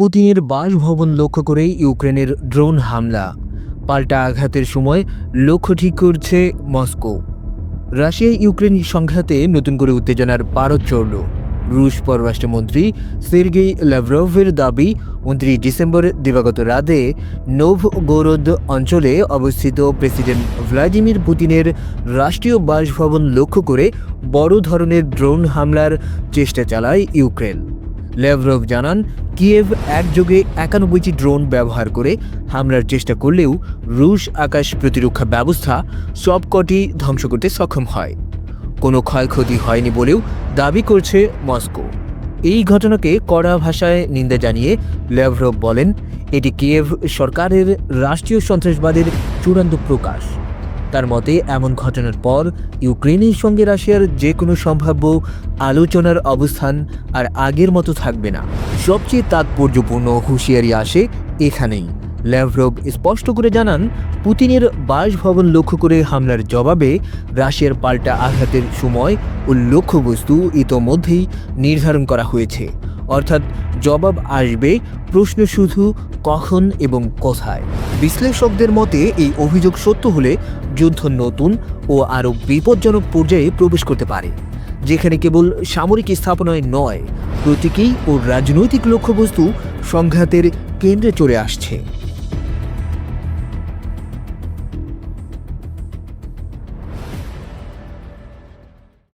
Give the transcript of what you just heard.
পুতিনের বাসভবন লক্ষ্য করে ইউক্রেনের ড্রোন হামলা। পাল্টা আঘাতের সময় লক্ষ্য ঠিক করছে মস্কো। রাশিয়া ইউক্রেন সংঘাতে নতুন করে উত্তেজনার পারদ চড়ল। রুশ পররাষ্ট্রমন্ত্রী সের্গেই ল্যাভরভের দাবি, উনত্রিশ ডিসেম্বর দিবাগত রাতে নোভগোরদ অঞ্চলে অবস্থিত প্রেসিডেন্ট ভ্লাদিমির পুতিনের রাষ্ট্রীয় বাসভবন লক্ষ্য করে বড় ধরনের ড্রোন হামলার চেষ্টা চালায় ইউক্রেন। লেভরভ জানান, কিয়েভ একযোগে একানব্বইটি ড্রোন ব্যবহার করে হামলার চেষ্টা করলেও রুশ আকাশ প্রতিরক্ষা ব্যবস্থা সবকটি ধ্বংস করতে সক্ষম হয়। কোনো ক্ষয়ক্ষতি হয়নি বলেও দাবি করছে মস্কো। এই ঘটনাকে কড়া ভাষায় নিন্দা জানিয়ে লেভরভ বলেন, এটি কিয়েভ সরকারের রাষ্ট্রীয় সন্ত্রাসবাদের চূড়ান্ত প্রকাশ। তার মতে এমন ঘটনার পর ইউক্রেনের সঙ্গে রাশিয়ার যে কোনো সম্ভাব্য আলোচনার অবস্থান আর আগের মতো থাকবে না। সবচেয়ে তাৎপর্যপূর্ণ হুঁশিয়ারি আসে এখানেই। ল্যাভরভ স্পষ্ট করে জানান, পুতিনের বাসভবন লক্ষ্য করে হামলার জবাবে রাশিয়ার পাল্টা আঘাতের সময় ও লক্ষ্যবস্তু ইতোমধ্যেই নির্ধারণ করা হয়েছে। অর্থাৎ জবাব আসবে প্রশ্ন শুধু কখন এবং কোথায়। বিশ্লেষকদের মতে এই অভিযোগ সত্য হলে যুদ্ধ নতুন ও আরও বিপজ্জনক পর্যায়ে প্রবেশ করতে পারে, যেখানে কেবল সামরিক স্থাপনায় নয়, প্রতীকী ও রাজনৈতিক লক্ষ্যবস্তু সংঘাতের কেন্দ্রে চলে আসছে।